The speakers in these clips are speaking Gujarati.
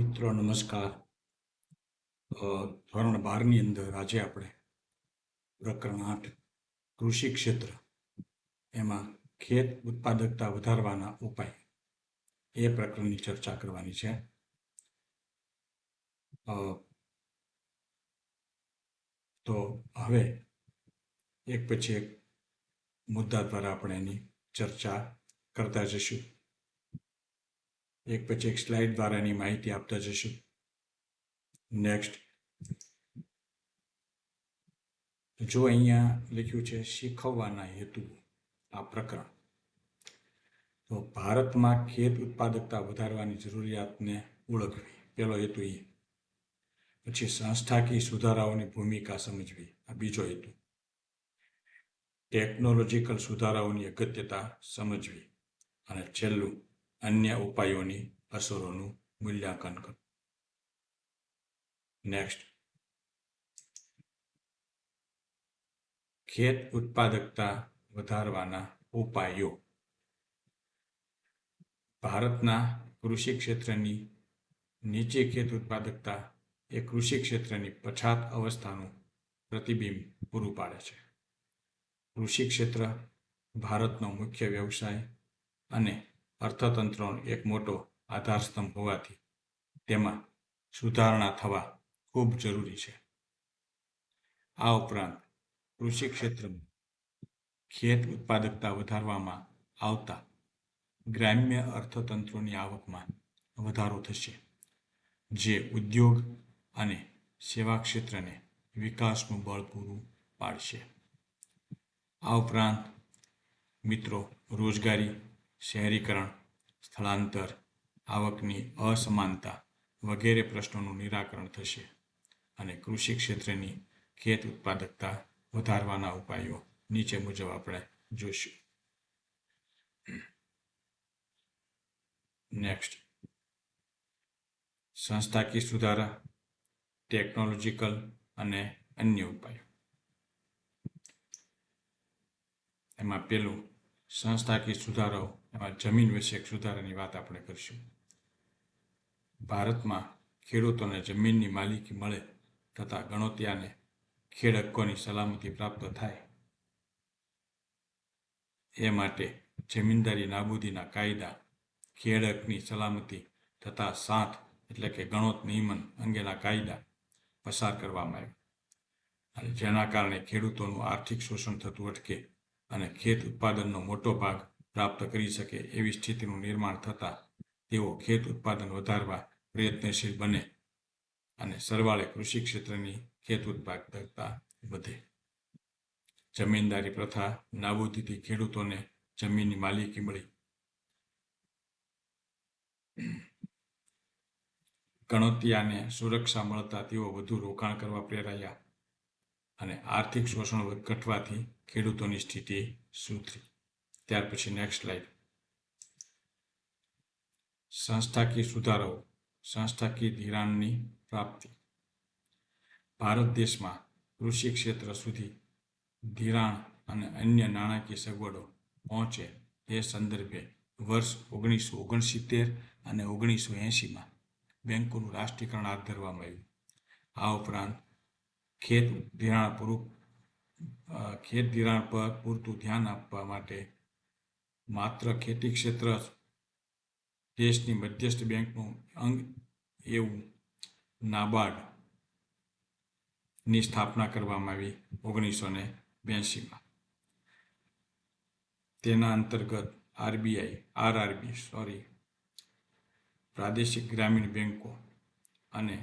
મિત્રો, નમસ્કાર. ધોરણ બારની અંદર આજે આપણે પ્રકરણ આઠ, કૃષિ ક્ષેત્ર, એમાં ખેત ઉત્પાદકતા વધારવાના ઉપાય, એ પ્રકરણની ચર્ચા કરવાની છે. તો હવે એક પછી એક મુદ્દા દ્વારા આપણે એની ચર્ચા કરતા જઈશું. એક પછી એક સ્લાઇડ દ્વારા એની માહિતી આપતા જશું. નેક્સ્ટ જો અહીંયા લખ્યું છે, શીખવવાના હેતુ આ પ્રકરણ. તો ભારતમાં ખેત ઉત્પાદકતા વધારવાની જરૂરિયાતને ઓળખવી. પહેલો હેતુ એ. પછી સંસ્થાકીય સુધારાઓની ભૂમિકા સમજવી. આ બીજો હેતુ. ટેકનોલોજીકલ સુધારાઓની અગત્યતા સમજવી. અને છેલ્લું અન્ય ઉપાયોની અસરોનું મૂલ્યાંકન કરો. નેક્સ્ટ ખેત ઉત્પાદકતા વધારવાના ઉપાયો. ભારતના કૃષિ ક્ષેત્રની નીચી ખેત ઉત્પાદકતા એ કૃષિ ક્ષેત્રની પછાત અવસ્થાનું પ્રતિબિંબ પૂરું પાડે છે. કૃષિ ક્ષેત્ર ભારતનો મુખ્ય વ્યવસાય અને અર્થતંત્રનો એક મોટો આધારસ્તંભ હોવાથી તેમાં સુધારણા થવા ખૂબ જરૂરી છે. આ ઉપરાંત કૃષિ ક્ષેત્રમાં ખેત ઉત્પાદકતા વધારવામાં આવતા ગ્રામ્ય અર્થતંત્રોની આવકમાં વધારો થશે, જે ઉદ્યોગ અને સેવા ક્ષેત્રને વિકાસનું બળ પૂરું પાડશે. આ ઉપરાંત મિત્રો રોજગારી શહેરીકરણ, સ્થળાંતર, આવકની અસમાનતા વગેરે પ્રશ્નોનું નિરાકરણ થશે અને કૃષિ ક્ષેત્રની ખેત ઉત્પાદકતા વધારવાના ઉપાયો નીચે મુજબ આપણે જોઈશું. નેક્સ્ટ સંસ્થાકીય સુધારા ટેકનોલોજીકલ અને અન્ય ઉપાયો. એમાં પેલું સંસ્થાકીય સુધારાઓ એમાં જમીન વિષયક સુધારાની વાત આપણે કરીશું. ભારતમાં ખેડૂતોને જમીનની માલિકી મળે તથા ગણોતિયાને ખેડ હક્કોની સલામતી પ્રાપ્ત થાય. એ માટે જમીનદારી નાબૂદીના કાયદા ખેડ હકની સલામતી તથા સાથ એટલે કે ગણોત નિયમન અંગેના કાયદા પસાર કરવામાં આવ્યા. અને જેના કારણે ખેડૂતોનું આર્થિક શોષણ થતું અટકે અને ખેત ઉત્પાદનનો મોટો ભાગ પ્રાપ્ત કરી શકે એવી સ્થિતિનું નિર્માણ થતાં તેઓ ખેત ઉત્પાદન વધારવા પ્રયત્નશીલ બને અને સરવાળે કૃષિ ક્ષેત્રની ખેત ઉત્પાદકતા વધે. જમીનદારી પ્રથા નાબૂદીથી ખેડૂતોને જમીનની માલિકી મળી. ગણોતિયાને સુરક્ષા મળતા તેઓ વધુ રોકાણ કરવા પ્રેરાયા અને આર્થિક શોષણ ઘટવાથી ખેડૂતોની સ્થિતિ સુધરી. ત્યાર પછી નેક્સ્ટ સ્લાઇડ સંસ્થાકીય સુધારાઓ સંસ્થાકીય ધિરાણની પ્રાપ્તિ. ભારત દેશમાં કૃષિ ક્ષેત્ર સુધી ધિરાણ અને અન્ય નાણાકીય સગવડો પહોંચે એ સંદર્ભે વર્ષ ઓગણીસો ઓગણસિત્તેર અને ઓગણીસો એંશીમાં બેંકોનું રાષ્ટ્રીયકરણ હાથ ધરવામાં આવ્યું. આ ઉપરાંત ખેત ધિરાણ પૂરું ખેત ધિરાણ પર પૂરતું ધ્યાન આપવા માટે માત્ર ખેતી ક્ષેત્ર દેશની મધ્યસ્થ બેંકનું અંગ એવું નાબાર્ડની સ્થાપના કરવામાં આવી ઓગણીસો ને બ્યાસીમાં. તેના અંતર્ગત આરબીઆઈ, આરઆરબી, સોરી, પ્રાદેશિક ગ્રામીણ બેંકો અને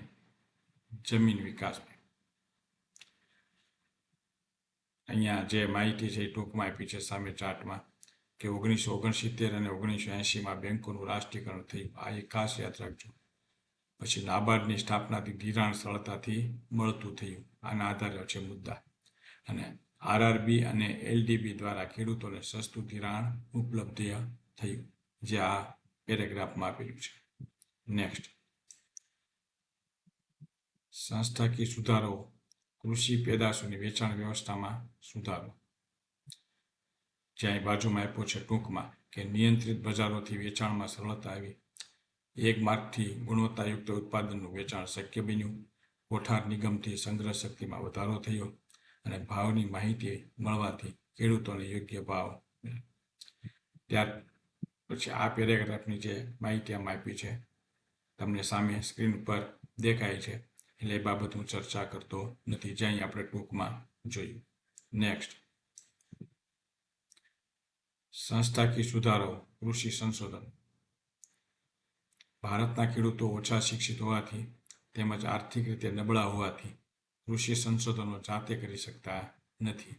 જમીન વિકાસ અહીંયા જે માહિતી છે એ ટૂંકમાં આપી છે સામે ચાર્ટમાં. કે ઓગણીસો ઓગણસિત્તેર અને ઓગણીસો એંશીમાં બેન્કોનું રાષ્ટ્રીયકરણ થયું. આ એક ખાસ યાદ રાખજો પછી નાબાર્ડની સ્થાપનાથી ધિરાણ સરળતાથી મળતું થયું. આના આધારે છે મુદ્દા. અને આરઆરબી અને એલડીબી દ્વારા ખેડૂતોને સસ્તું ધિરાણ ઉપલબ્ધ થયું, જે આ પેરેગ્રાફમાં આપેલું છે. નેક્સ્ટ. સંસ્થાકીય સુધારો, કૃષિ પેદાશોની વેચાણ વ્યવસ્થામાં સુધારો. જ્યાં બાજુમાં આપ્યો છે ટૂંકમાં કે નિયંત્રિત બજારોથી વેચાણમાં સરળતા આવી. એક માર્ગથી ગુણવત્તાયુક્ત ઉત્પાદનનું વેચાણ શક્ય બન્યું. કોઠાર નિગમથી સંગ્રહ શક્તિમાં વધારો થયો અને ભાવની માહિતી મળવાથી ખેડૂતોને યોગ્ય ભાવ ત્યાર પછી આ પેરેગ્રાફની જે માહિતી આમાં આપી છે, તમને સામે સ્ક્રીન પર દેખાય છે. એટલે એ બાબત હું ચર્ચા કરતો નથી. જ્યાં આપણે ટૂંકમાં જોયું. નેક્સ્ટ. સંસ્થાકીય સુધારો, કૃષિ સંશોધન. ભારતના ખેડૂતો ઓછા શિક્ષિત હોવાથી તેમજ આર્થિક રીતે નબળા હોવાથી કૃષિ સંશોધનો જાતે કરી શકતા નથી.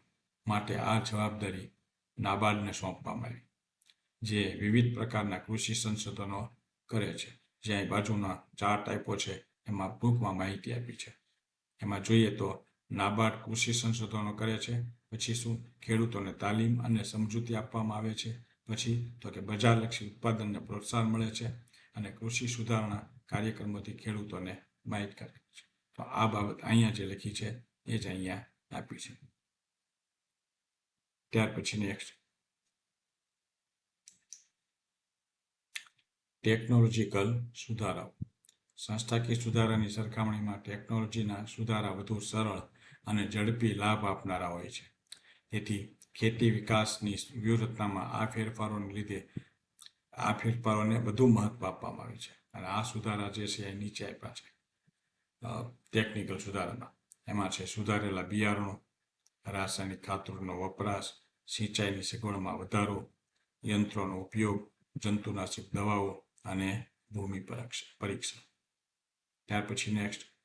માટે આ જવાબદારી નાબાર્ડને સોંપવામાં આવી જે વિવિધ પ્રકારના કૃષિ સંશોધનો કરે છે. જ્યાં બાજુના ચાર ટાઈપો છે, એમાં ટૂંકમાં માહિતી આપી છે. એમાં જોઈએ તો નાબાર્ડ કૃષિ સંશોધનો કરે છે પછી શું ખેડૂતોને તાલીમ અને સમજૂતી આપવામાં આવે છે? પછી તો કે બજારલક્ષી ઉત્પાદનને પ્રોત્સાહન મળે છે અને કૃષિ સુધારણા કાર્યક્રમોથી ખેડૂતોને માહિતગાર કરે છે. તો આ બાબત અહીંયા જે લખી છે એ જ અહીંયા આપી છે. ત્યાર પછી નેક્સ્ટ ટેકનોલોજીકલ સુધારાઓ. સંસ્થાકીય સુધારાની સરખામણીમાં ટેકનોલોજીના સુધારા વધુ સરળ અને ઝડપી લાભ આપનારા હોય છે. તેથી ખેતી વિકાસની વ્યૂહરચનામાં આ ફેરફારોને લીધે આ ફેરફારોને વધુ મહત્વ આપવામાં આવે છે અને આ સુધારા જે છે એ નીચે આપ્યા છે. ટેકનિકલ સુધારામાં. એમાં છે સુધારેલા બિયારણો, રાસાયણિક ખાતરોનો વપરાશ, સિંચાઈની સગવડમાં વધારો, યંત્રોનો ઉપયોગ, જંતુનાશક દવાઓ અને ભૂમિ પરીક્ષ- પરીક્ષણ. ત્યાર પછી નેક્સ્ટ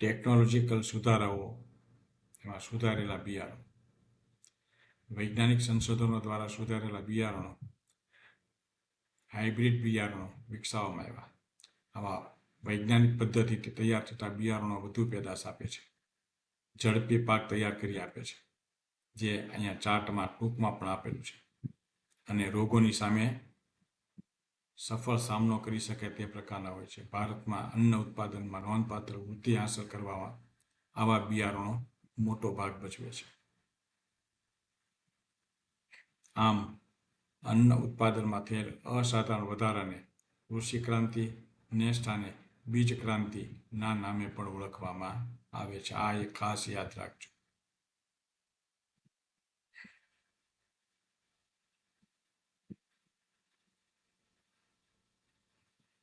ટેકનોલોજીકલ સુધારાઓ એમાં સુધારેલા બિયારણો. વૈજ્ઞાનિક સંશોધનો દ્વારા સુધારેલા બિયારણો, હાઇબ્રિડ બિયારણો વિકસાવવામાં આવ્યા. આવા વૈજ્ઞાનિક પદ્ધતિથી તૈયાર થતા બિયારણો વધુ પેદાશ આપે છે. ઝડપી પાક તૈયાર કરી આપે છે, જે અહીંયા ચાર્ટમાં ટૂંકમાં પણ આપેલું છે. અને રોગોની સામે સફળ સામનો કરી શકે તે પ્રકારના હોય છે. ભારતમાં અન્ન ઉત્પાદનમાં નોંધપાત્ર વૃદ્ધિ હાંસલ કરવામાં આવા બિયારણો મોટો ભાગ ભજવે છે. આમ, અન્ન ઉત્પાદનમાં થયેલ અસાધારણ વધારાને કૃષિ ક્રાંતિ ને સ્થાને બીજ ક્રાંતિના નામે પણ ઓળખવામાં આવે છે. આ એક ખાસ યાદ રાખજો.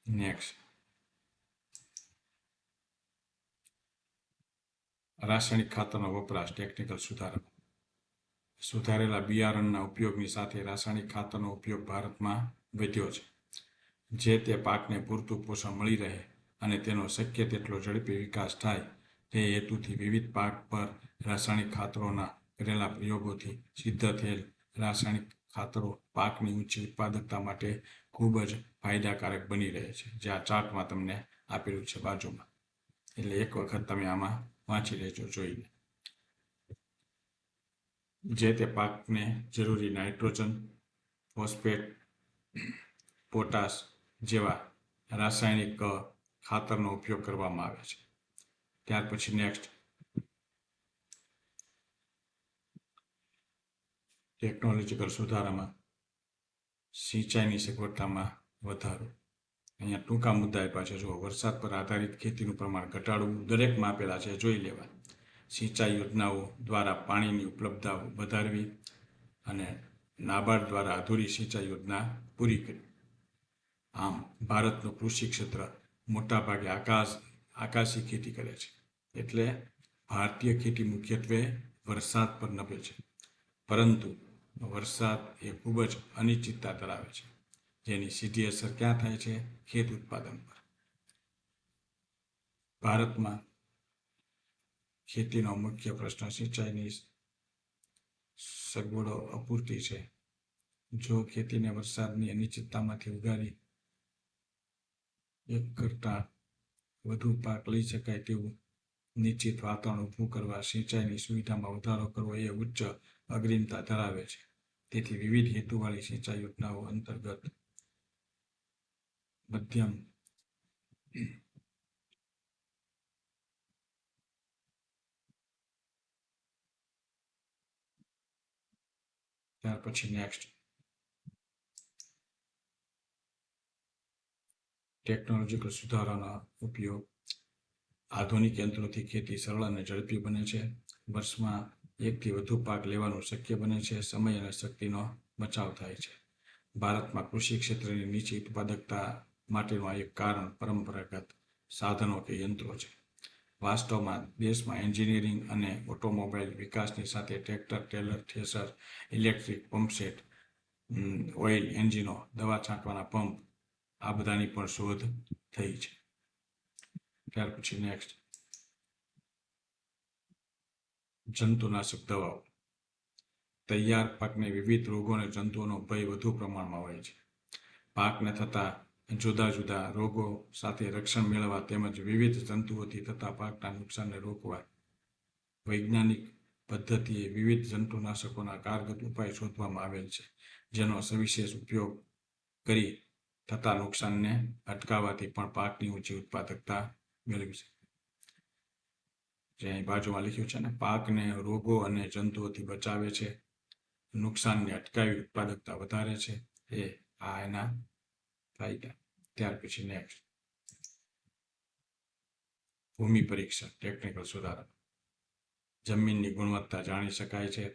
નેક્સ્ટ રાસાયણિક ખાતરનો વપરાશ ટેકનિકલ સુધારણા સુધારેલા બિયારણના ઉપયોગની સાથે રાસાયણિક ખાતરનો ઉપયોગ ભારતમાં વધ્યો છે. જે તે પાકને પૂરતું પોષણ મળી રહે અને તેનો શક્ય તેટલો ઝડપી વિકાસ થાય તે હેતુથી વિવિધ પાક પર રાસાયણિક ખાતરોના કરેલા પ્રયોગોથી સિદ્ધ થયેલ રાસાયણિક ખાતરો પાકની ઊંચી ઉત્પાદકતા માટે ખૂબ જ ફાયદાકારક બની રહે છે. જે આ ચાર્ટમાં તમને આપેલું છે બાજુમાં. એટલે એક વખત તમે આમાં વાંચી લેજો, જોઈને. જે તે પાકને જરૂરી નાઇટ્રોજન, ફોસ્ફેટ, પોટાશ જેવા રાસાયણિક ખાતરનો ઉપયોગ કરવામાં આવે છે. ત્યાર પછી નેક્સ્ટ ટેકનોલોજીકલ સુધારામાં, સિંચાઈની સગવડતામાં વધારો. અહીંયા ટૂંકા મુદ્દા આપ્યા છે. જો વરસાદ પર આધારિત ખેતીનું પ્રમાણ ઘટાડવું દરેકમાં આપેલા છે. જોઈ લેવા. સિંચાઈ યોજનાઓ દ્વારા પાણીની ઉપલબ્ધતા વધારવી અને નાબાર્ડ દ્વારા અધૂરી સિંચાઈ યોજના પૂરી કરી. આમ, ભારતનું કૃષિ ક્ષેત્ર મોટાભાગે આકાશ, આકાશી ખેતી કરે છે. એટલે ભારતીય ખેતી મુખ્યત્વે વરસાદ પર નભે છે. પરંતુ વરસાદ એ ખૂબ જ અનિશ્ચિતતા ધરાવે છે, જેની સીધી અસર ક્યાં થાય છે? ખેત ઉત્પાદન પર. ભારતમાં ખેતીનો મુખ્ય પ્રશ્ન સિંચાઈની સગવડો અપૂરતી છે. જો ખેતીને વરસાદની અનિશ્ચિતતામાંથી ઉગાડી એક કરતાં વધુ પાક લઈ શકાય તેવું નિશ્ચિત વાતાવરણ ઊભું કરવા સિંચાઈની સુવિધામાં વધારો કરવો એ ઉચ્ચ અગ્રિમતા ધરાવે છે. તેથી વિવિધ હેતુવાળી સિંચાઈ યોજનાઓ અંતર્ગત મધ્યમ ત્યાર પછી નેક્સ્ટ ટેકનોલોજીકલ સુધારાના ઉપયોગ. આધુનિક યંત્રોથી ખેતી સરળ અને ઝડપી બને છે. વર્ષમાં એકથી વધુ પાક લેવાનું શક્ય બને છે, સમય અને શક્તિનો બચાવ થાય છે. ભારતમાં કૃષિ ક્ષેત્રની નીચી ઉત્પાદકતા માટેનું આ એક કારણ પરંપરાગત સાધનો કે યંત્રો છે. વાસ્તવમાં દેશમાં એન્જિનિયરિંગ અને ઓટોમોબાઈલ વિકાસની સાથે tractor, trailer thresher electric pump set oil, એન્જિનો, દવા છાંટવાના પંપ આ બધાની પણ શોધ થઈ છે. ત્યાર પછી નેક્સ્ટ. જંતુનાશક દવાઓ. તૈયાર પાકને વિવિધ રોગો અને જંતુઓનો ભય વધુ પ્રમાણમાં હોય છે. પાકને થતા જુદા જુદા રોગો સાથે રક્ષણ મેળવવા તેમજ વિવિધ જંતુઓથી થતા પાકના નુકસાનને રોકવા વૈજ્ઞાનિક પદ્ધતિએ વિવિધ જંતુનાશકોના કારગત ઉપાય શોધવામાં આવેલ છે, જેનો સવિશેષ ઉપયોગ કરી થતા નુકસાનને અટકાવવાથી પણ પાકની ઊંચી ઉત્પાદકતા મેળવી છે જે અહીં બાજુમાં લખ્યું છે ને, પાકને રોગો અને જંતુઓથી બચાવે છે, નુકસાનને અટકાવી ઉત્પાદકતા વધારે છે, એ આ એના ફાયદા ત્યાર પછી નેક્સ્ટ ભૂમિ પરીક્ષણ ટેકનિકલ સુધારા જમીનની ગુણવત્તા જાણી શકાય છે,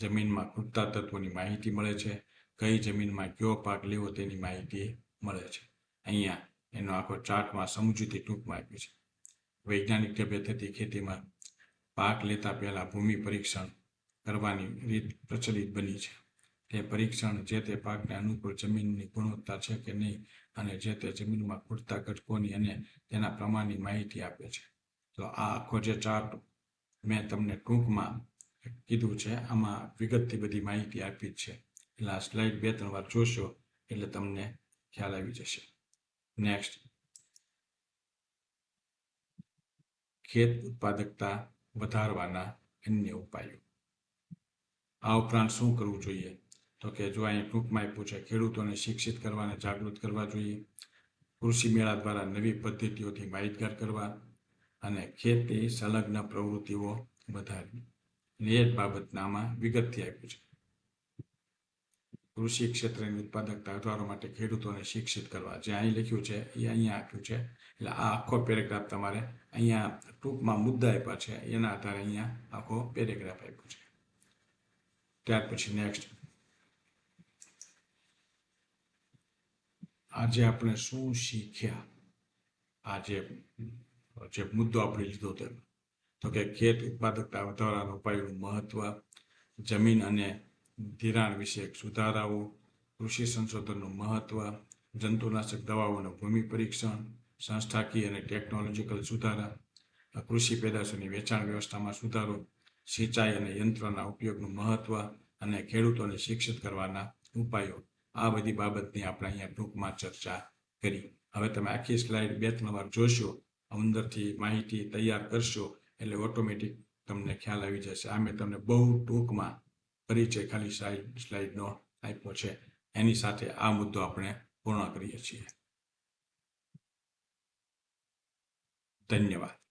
જમીનમાં ખૂટતા તત્વોની માહિતી મળે છે, કઈ જમીનમાં કયો પાક લેવો તેની માહિતી મળે છે. અહીંયા એનો આખો ચાર્ટમાં સમજૂતી ટૂંકમાં આપ્યું છે. વૈજ્ઞાનિક ઢબે થતી ખેતીમાં પાક લેતા પહેલાં ભૂમિ પરીક્ષણ કરવાની રીત પ્રચલિત બની છે. તે પરીક્ષણ જે તે પાકને અનુકૂળ જમીનની ગુણવત્તા છે કે નહીં અને જે તે જમીનમાં ખૂટતા ઘટકોની અને તેના પ્રમાણની માહિતી આપે છે. તો આ આખો જે ચાર્ટ મેં તમને ટૂંકમાં કીધું છે, આમાં વિગતથી બધી માહિતી આપી છે. એટલે આ સ્લાઇડ બે ત્રણ વાર જોશો એટલે તમને ખ્યાલ આવી જશે. નેક્સ્ટ ખેત ઉત્પાદકતા વધારવાના અન્ય ઉપાયો. આ ઉપરાંત શું કરવું જોઈએ? તો કે જો અહીં ટૂંકમાં આપ્યું છે, ખેડૂતોને શિક્ષિત કરવા અને જાગૃત કરવા જોઈએ. કૃષિ મેળા દ્વારા નવી પદ્ધતિઓથી માહિતગાર કરવા અને ખેતી સંલગ્ન પ્રવૃત્તિઓ વધારવી. એ જ બાબતનામાં વિગતથી આપ્યું છે. કૃષિ ક્ષેત્રની ઉત્પાદકતા વધારવા માટે ખેડૂતોને શિક્ષિત કરવા. જે અહીં લખ્યું છે, એ અહીંયા આપ્યું છે. એટલે આ આખો પેરેગ્રાફ તમારે અહીંયા ટૂંકમાં મુદ્દા આપ્યા છે. એના આધારે અહીંયા આખો પેરેગ્રાફ આપ્યો છે. ત્યાર પછી નેક્સ્ટ આજે આપણે શું શીખ્યા? આજે જે મુદ્દો આપણે લીધો તેમ. તો કે ખેત ઉત્પાદકતા વધારવાના ઉપાયોનું મહત્વ, જમીન અને ધિરાણ વિશે સુધારાઓ કૃષિ સંશોધનનું મહત્વ, જંતુનાશક દવાઓનું ભૂમિ પરીક્ષણ, સંસ્થાકીય અને ટેકનોલોજીકલ સુધારા કૃષિ પેદાશોની વેચાણ વ્યવસ્થામાં સુધારો, સિંચાઈ અને યંત્રના ઉપયોગનું મહત્વ અને ખેડૂતોને શિક્ષિત કરવાના ઉપાયો, આ બધી બાબતની આપણે અહીંયા ટૂંકમાં ચર્ચા કરી. હવે તમે આખી સ્લાઇડ બે ત્રણ વાર જોશો, અંદરથી માહિતી તૈયાર કરશો, એટલે ઓટોમેટિક તમને ખ્યાલ આવી જશે. આ મેં તમને બહુ ટૂંકમાં પરિચય ખાલી સ્લાઇડ સ્લાઇડનો આપ્યો છે. એની સાથે આ મુદ્દો આપણે પૂર્ણ કરીએ છીએ. ધન્યવાદ.